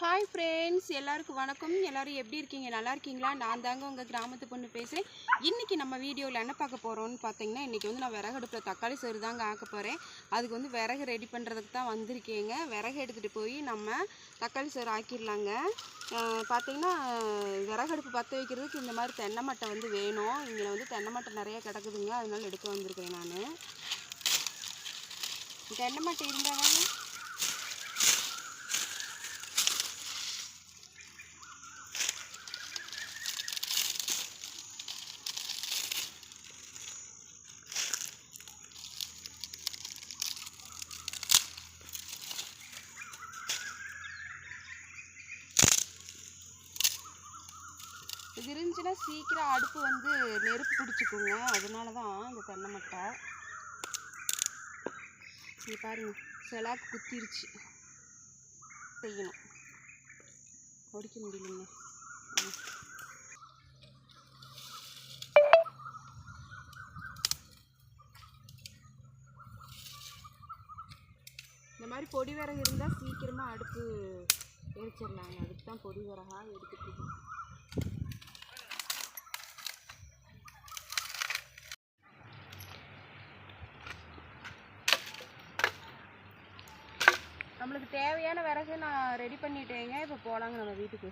Hi friends எல்லாருக்கும் வணக்கம். எல்லாரும் எப்படி இருக்கீங்க? நல்லா இருக்கீங்களா? நான் தாங்க உங்கள் கிராமத்து பொண்ணு பேசுகிறேன் இன்றைக்கி நம்ம வீடியோவில் என்ன பார்க்க போகிறோம்னு பார்த்தீங்கன்னா இன்றைக்கி வந்து நான் விறகு அடுப்பில் தக்காளி சோறு தாங்க ஆக்க போகிறேன் அதுக்கு வந்து விறகு ரெடி பண்ணுறதுக்கு தான் வந்திருக்கேங்க. விறகு எடுத்துகிட்டு போய் நம்ம தக்காளி சோறு ஆக்கிடலாங்க பார்த்தீங்கன்னா விறகு அடுப்பு பற்ற வைக்கிறதுக்கு இந்த மாதிரி தென்னை மட்டை வந்து வேணும். இங்கே வந்து தென்னை மட்டை நிறைய கிடக்குதுங்க. அதனால எடுக்க வந்திருக்கிறேன் நான். தென்னை மட்டை இருந்தால் விரிஞ்சுனா சீக்கிரம் அடுப்பு வந்து நெருப்பு பிடிச்சிக்குங்க. அதனால தான் இந்த தென்னை மட்டை. இங்க பாருங்க செலாக்கு குத்திருச்சு. செய்யணும். ஒடிக்க முடியலைங்க. ஆ. இந்த மாதிரி பொடி விறகு இருந்தால் சீக்கிரமாக அடுப்பு எரிச்சிடலாங்க. அதுக்கு தான் பொடி விறகா எடுத்துட்டு நம்மளுக்கு தேவையான விறகு நான் ரெடி பண்ணிட்டேங்க. இப்போ போகலாங்க நம்ம வீட்டுக்கு.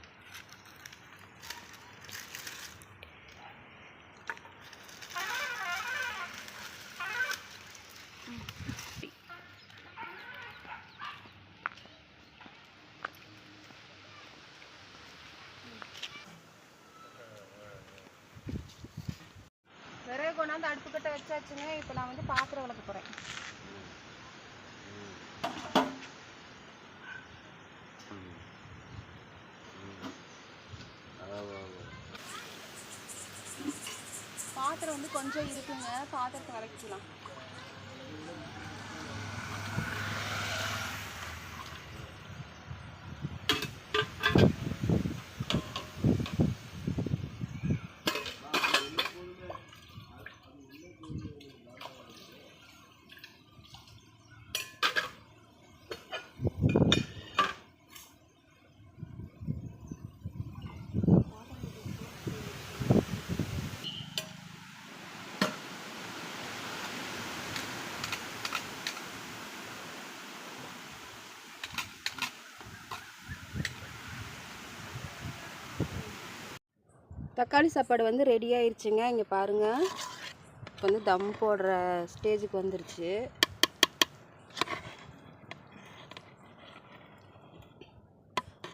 விறகு கொண்டாந்து அடுப்பு கட்ட வச்சாச்சுங்க. இப்போ நான் வந்து பாத்திரம் விளக்க போகிறேன் பாத்திரம் வந்து கொஞ்சம் இருக்குங்க. பாத்திரத்தை வரைக்கலாம் தக்காளி சாப்பாடு வந்து ரெடி ஆயிடுச்சுங்க இங்கே பாருங்கள் இப்போ வந்து தம் போடுற ஸ்டேஜுக்கு வந்துருச்சு.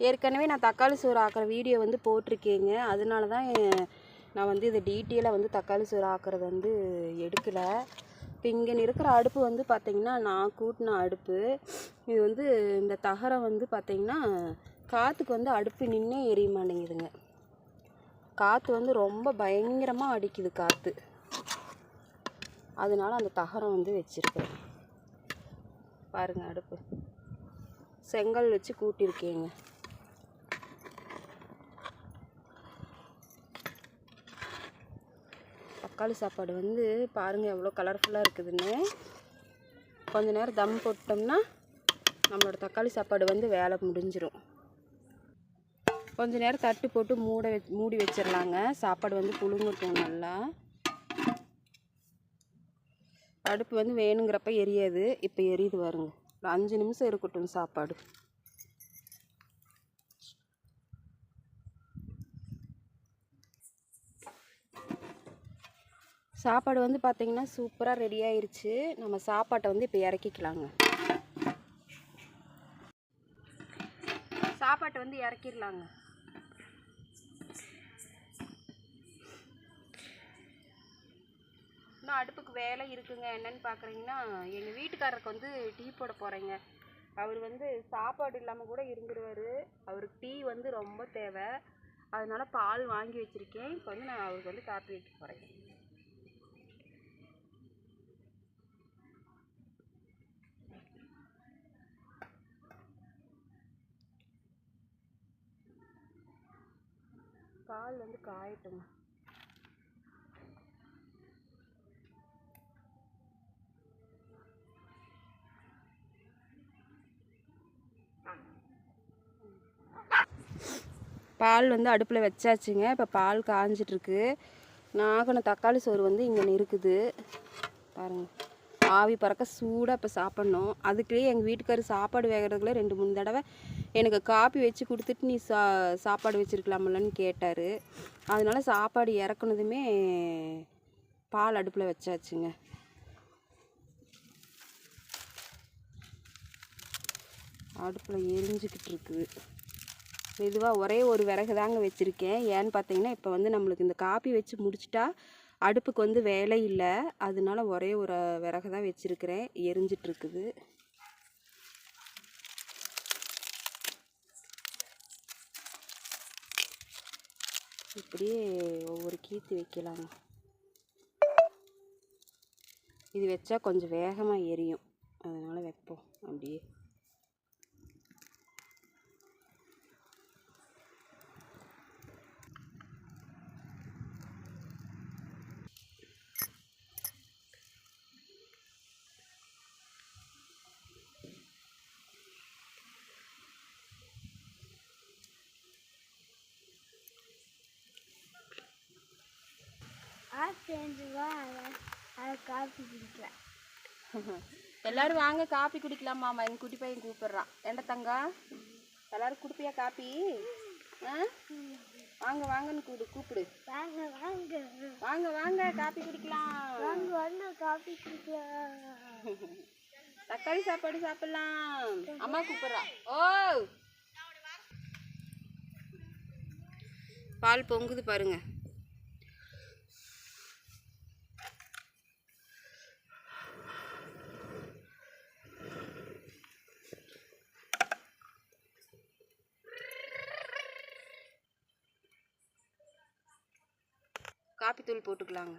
ஏற்கனவே நான் தக்காளி சோறு ஆக்கிற வீடியோ வந்து போட்டிருக்கேங்க. அதனால தான் நான் வந்து இதை டீட்டெயிலாக வந்து தக்காளி சோறு ஆக்கிறது வந்து எடுக்கலை. இப்போ இங்கே இருக்கிற அடுப்பு வந்து பார்த்திங்கன்னா நான் கூட்டின அடுப்பு. இது வந்து இந்த தகரம் வந்து பார்த்திங்கன்னா காற்றுக்கு வந்து அடுப்பு நின்று எரிய மாட்டேங்குதுங்க. காற்று வந்து ரொம்ப பயங்கரமாக அடிக்குது காற்று அதனால அந்த தகரம் வந்து வச்சுருக்கேன். பாருங்கள் அடுப்பு. செங்கல் வச்சு கூட்டியிருக்கேங்க தக்காளி சாப்பாடு வந்து பாருங்கள் எவ்வளோ கலர்ஃபுல்லாக இருக்குதுன்னு. கொஞ்ச நேரம் தம் போட்டோம்னா நம்மளோட தக்காளி சாப்பாடு வந்து வேலை முடிஞ்சிடும் கொஞ்ச நேரம் தட்டு போட்டு மூட வச் மூடி வச்சிடலாங்க சாப்பாடு வந்து புழுங்கட்டும் நல்லா. அடுப்பு வந்து வேணுங்கிறப்ப எரியாது. இப்போ எரியுது வருங்க ஒரு அஞ்சு நிமிஷம் இருக்கட்டும் சாப்பாடு. சாப்பாடு வந்து பார்த்திங்கன்னா சூப்பராக ரெடி ஆயிடுச்சு நம்ம சாப்பாட்டை வந்து இப்போ இறக்கிக்கலாங்க. சாப்பாட்டை வந்து இறக்கிடலாங்க இன்னும் அடுப்புக்கு வேலை இருக்குங்க. என்னன்னு பார்க்குறீங்கன்னா எங்கள் வீட்டுக்காரருக்கு வந்து டீ போட போகிறேங்க அவர் வந்து சாப்பாடு இல்லாமல் கூட இருந்துருவார். அவருக்கு டீ வந்து ரொம்ப தேவை. அதனால பால் வாங்கி வச்சுருக்கேன். இப்போ வந்து நான் அவருக்கு வந்து காப்பி வைக்க போகிறேன் பால் வந்து காயட்டுங்க. பால் வந்து அடுப்பில் வச்சாச்சுங்க. இப்போ பால் காஞ்சிட்ருக்கு. நாகன தக்காளி சோறு வந்து இங்கே இருக்குது. பாருங்கள் ஆவி பறக்க சூடாக இப்போ சாப்பிட்ணும். அதுக்குள்ளேயே எங்கள் வீட்டுக்காரர் சாப்பாடு வேகிறதுக்குள்ளே ரெண்டு மூணு தடவை எனக்கு காப்பி வச்சு கொடுத்துட்டு நீ சா சாப்பாடு வச்சுருக்கலாமில்லன்னு கேட்டார். அதனால சாப்பாடு இறக்குனதுமே பால் அடுப்பில் வச்சாச்சுங்க. அடுப்பில் எரிஞ்சுக்கிட்டு இருக்குது. மெதுவாக ஒரே ஒரு விறகு தாங்க வச்சுருக்கேன். ஏன்னு பார்த்தீங்கன்னா இப்போ வந்து நம்மளுக்கு இந்த காப்பி வச்சு முடிச்சிட்டா அடுப்புக்கு வந்து வேலை இல்லை. அதனால ஒரே ஒரு விறகு தான் வச்சுருக்கிறேன். எரிஞ்சிட்ருக்குது. இப்படியே ஒவ்வொரு கீத்து வைக்கலாங்க. இது வச்சா கொஞ்சம் வேகமாக எரியும். அதனால் வைப்போம். அப்படியே. அது காஃபி குடிக்கலாம் எல்லாரும் வாங்க காப்பி குடிக்கலாம்? மாமா எங்கள் குட்டி பையன் கூப்பிடுறான். ஏண்டா தங்கா? எல்லாரும் குடிப்பியா காப்பி ஆ? வாங்க வாங்கன்னு கூடு கூப்பிடு. வாங்க வாங்க வாங்க வாங்க காப்பி குடிக்கலாம் வாங்க வாங்க காஃபி குடிக்கலாம். தக்காளி சாப்பாடு சாப்பிடலாம். அம்மா கூப்பிடுறா. ஓ! பால் பொங்குது பாருங்க. காப்பி தூள் போட்டுக்கலாங்க.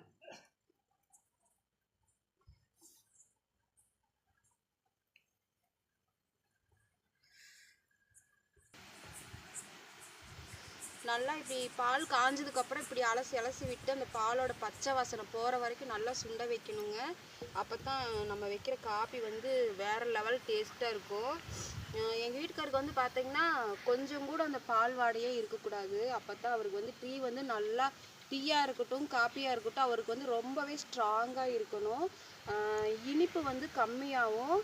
நல்லா இப்படி பால் காஞ்சதுக்கப்புறம் இப்படி அலசி அலசி விட்டு அந்த பாலோட பச்சை வாசனை போகிற வரைக்கும் நல்லா சுண்ட வைக்கணுங்க. அப்போ தான் நம்ம வைக்கிற காப்பி வந்து வேறு லெவல் டேஸ்ட்டாக இருக்கும். எங்கள் வீட்டுக்காருக்கு வந்து பார்த்தீங்கன்னா கொஞ்சம் கூட அந்த பால் வாடையே இருக்கக்கூடாது. அப்போ தான் அவருக்கு வந்து டீ வந்து நல்லா டீயாக இருக்கட்டும் காப்பியாக இருக்கட்டும் அவருக்கு வந்து ரொம்பவே ஸ்ட்ராங்காக இருக்கணும். இனிப்பு வந்து கம்மியாகவும்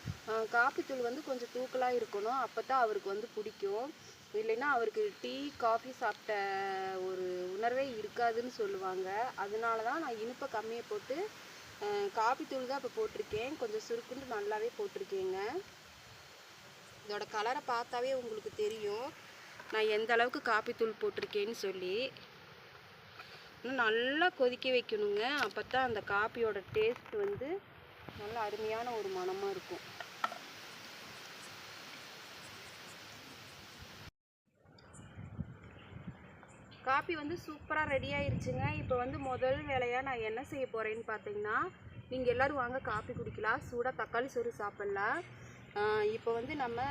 காப்பித்தூள் வந்து கொஞ்சம் தூக்கலாக இருக்கணும். அப்போ தான் அவருக்கு வந்து பிடிக்கும். இல்லைன்னா அவருக்கு டீ காஃபி சாப்பிட்ட ஒரு உணர்வே இருக்காதுன்னு சொல்லுவாங்க. அதனால தான் நான் இனிப்பை கம்மியாக போட்டு காப்பி தூள் தான் இப்போ போட்டிருக்கேன். கொஞ்சம் சுருக்குன்னு நல்லாவே போட்டிருக்கேங்க. இதோட கலரை பார்த்தாவே உங்களுக்கு தெரியும். நான் எந்த அளவுக்கு காப்பி தூள் போட்டிருக்கேன்னு சொல்லி. இன்னும் நல்லா கொதிக்க வைக்கணுங்க. அப்போ தான் அந்த காப்பியோட டேஸ்ட் வந்து நல்ல அருமையான ஒரு மணமாக இருக்கும். காப்பி வந்து சூப்பராக ரெடி ஆயிருச்சுங்க. இப்போ வந்து முதல் வேலையாக நான் என்ன செய்ய போகிறேன்னு பார்த்தீங்கன்னா நீங்கள் எல்லோரும் வாங்க காப்பி குடிக்கலாம். சூடாக தக்காளி சோறு சாப்பிட்லாம். இப்போ வந்து நம்ம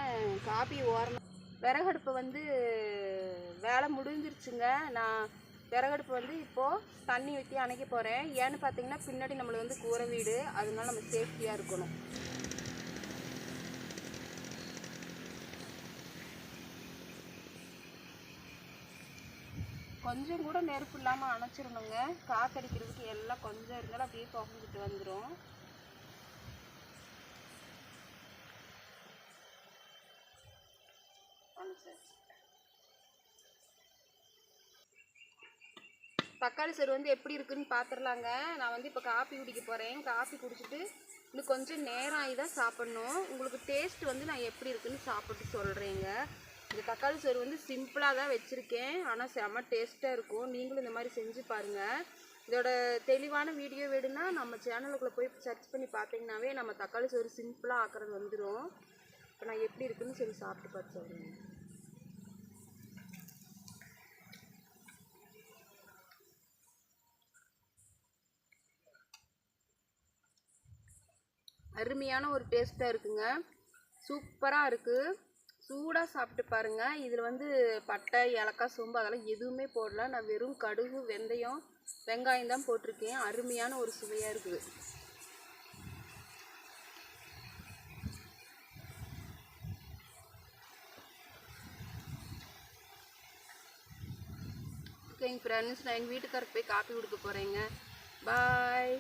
காப்பி ஓரம் விறகடுப்பு வந்து வேலை முடிஞ்சிருச்சுங்க. நான் விறகடுப்பு வந்து இப்போது தண்ணி ஊற்றி அணைக்க போகிறேன் ஏன்னு பார்த்தீங்கன்னா பின்னாடி நம்மளுக்கு வந்து கூரை வீடு. அதனால நம்ம சேஃப்டியாக இருக்கணும். கொஞ்சம் கூட நெருப்பு இல்லாமல் அணைச்சிடணுங்க. காத்தடிக்கிறதுக்கு எல்லாம் கொஞ்சம் இருந்தாலும் அப்படியே புகஞ்சிட்டு வந்துடும் தக்காளி சோறு வந்து எப்படி இருக்குன்னு பார்த்துடலாங்க நான் வந்து இப்போ காஃபி குடிக்க போகிறேன் காஃபி குடிச்சிட்டு இன்னும் கொஞ்சம் நேரம் ஆகி தான் சாப்பிட்ணும். உங்களுக்கு டேஸ்ட் வந்து நான் எப்படி இருக்குன்னு சாப்பிட்டு சொல்கிறேங்க இந்த தக்காளி சோறு வந்து சிம்பிளாக தான் வச்சுருக்கேன். ஆனால் செம்ம டேஸ்ட்டாக இருக்கும். நீங்களும் இந்த மாதிரி செஞ்சு பாருங்கள் இதோட தெளிவான வீடியோ வேணும்னா நம்ம சேனலுக்குள்ளே போய் சர்ச் பண்ணி பார்த்தீங்கன்னாவே நம்ம தக்காளி சோறு சிம்பிளாக ஆக்கிறது வந்துடும் இப்போ நான் எப்படி இருக்குன்னு சொல்லி சாப்பிட்டு பார்த்து சொல்கிறேன் அருமையான ஒரு டேஸ்ட்டாக இருக்குங்க. சூப்பராக இருக்குது சூடாக சாப்பிட்டு பாருங்கள் இதில் வந்து பட்டை ஏலக்காய் சோம்பு அதெல்லாம் எதுவுமே போடல. நான் வெறும் கடுகு வெந்தயம் வெங்காயம் தான் போட்டிருக்கேன். அருமையான ஒரு சுவையாக இருக்குது. ஓகேங்க ஃப்ரெண்ட்ஸ் நான் எங்கள் வீட்டுக்காரருக்கு போய் காப்பி கொடுக்க போகிறேங்க பாய்